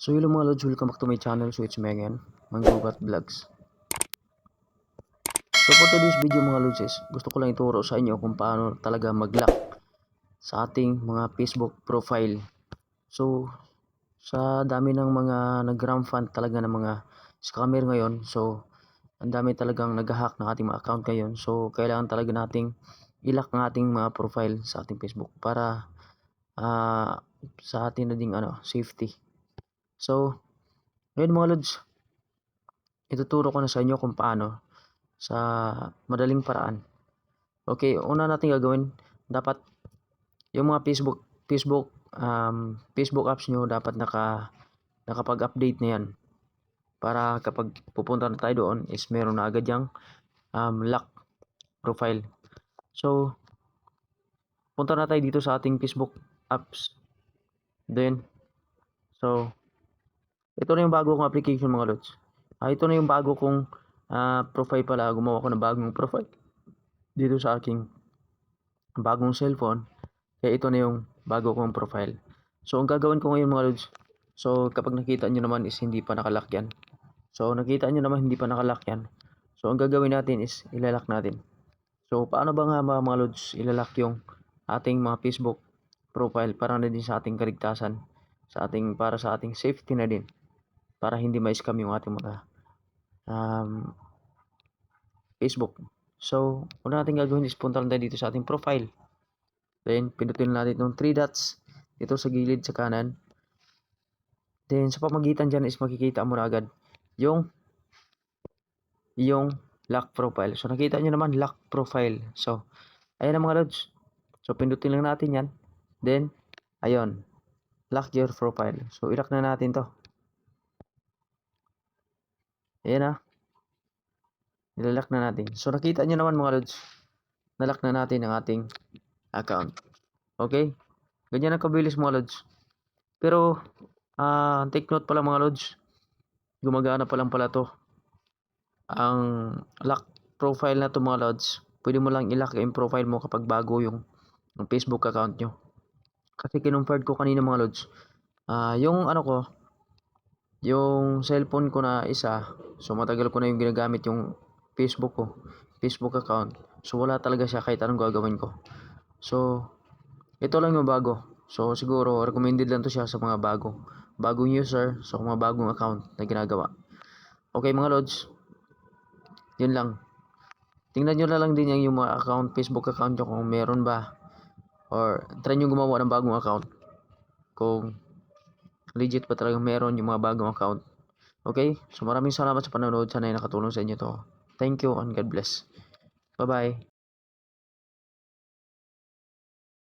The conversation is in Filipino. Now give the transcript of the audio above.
So hello mga lods, welcome back to my channel. So it's me again, Manggubat Vlogs. So for today's video mga lods is, gusto ko lang ituro sa inyo kung paano talaga mag-lock sa ating mga Facebook profile. So sa dami ng mga nag-ram fan talaga ng mga scammer ngayon. So ang dami talagang nag-hack ng ating mga account ngayon. So kailangan talaga nating i-lock ang ating mga profile sa ating Facebook para ah, sa atin na ding ano, safety. So, ngayon mga lods, ituturo ko na sa inyo kung paano sa madaling paraan. Okay, una natin gagawin, dapat yung mga Facebook Facebook um, Facebook apps nyo dapat naka nakapag-update na yan. Para kapag pupunta na tayo doon is meron na agad yung um, lock profile. So, punta na tayo dito sa ating Facebook apps. Then, so, ito na yung bago kong application mga lods. Ah, ito na yung bago kong ah, profile pala. Gumawa ko ng bagong profile dito sa aking bagong cellphone. Kaya ito na yung bago kong profile. So, ang gagawin ko ngayon mga lods. So, kapag nakita nyo naman is hindi pa nakalock yan. So, nakita nyo naman hindi pa nakalock yan. So, ang gagawin natin is ilalak natin. So, paano ba nga mga, mga lods ilalak yung ating mga Facebook profile para na din sa ating kaligtasan sa ating para sa ating safety na din para hindi ma-scam yung ating mga um, Facebook. So, una natin gagawin is punta lang tayo dito sa ating profile. Then, pindutin natin itong 3 dots dito sa gilid sa kanan. Then, sa pamagitan dyan is makikita mo na agad yung yung lock profile. So, nakita nyo naman lock profile. So, ayan na mga lods. So, pindutin lang natin yan. Then, ayun. Lock your profile. So, ilock na natin to. Ayan na. Nilalak na natin. So, nakita nyo naman mga lods. Nalock na natin ang ating account. Okay? Ganyan ang kabilis mga lods. Pero, ah take note pala mga lods. Gumagana pa lang pala to. Ang lock profile na to mga lods. Pwede mo lang ilock yung profile mo kapag bago yung, yung Facebook account nyo. Kasi kinumfirm ko kanina mga lods. Ah, yung ano ko, yung cellphone ko na isa, so matagal ko na yung ginagamit yung Facebook ko, Facebook account. So wala talaga siya kahit anong gagawin ko. So ito lang yung bago. So siguro recommended lang to siya sa mga bagong bagong user, so mga bagong account na ginagawa. Okay mga lods. Yun lang. Tingnan nyo na lang din yung, yung mga account, Facebook account nyo kung meron ba. Or try nyo gumawa ng bagong account. Kung legit pa talaga meron yung mga bagong account. Okay? So maraming salamat sa panonood. Sana ay nakatulong sa inyo to. Thank you and God bless. Bye-bye.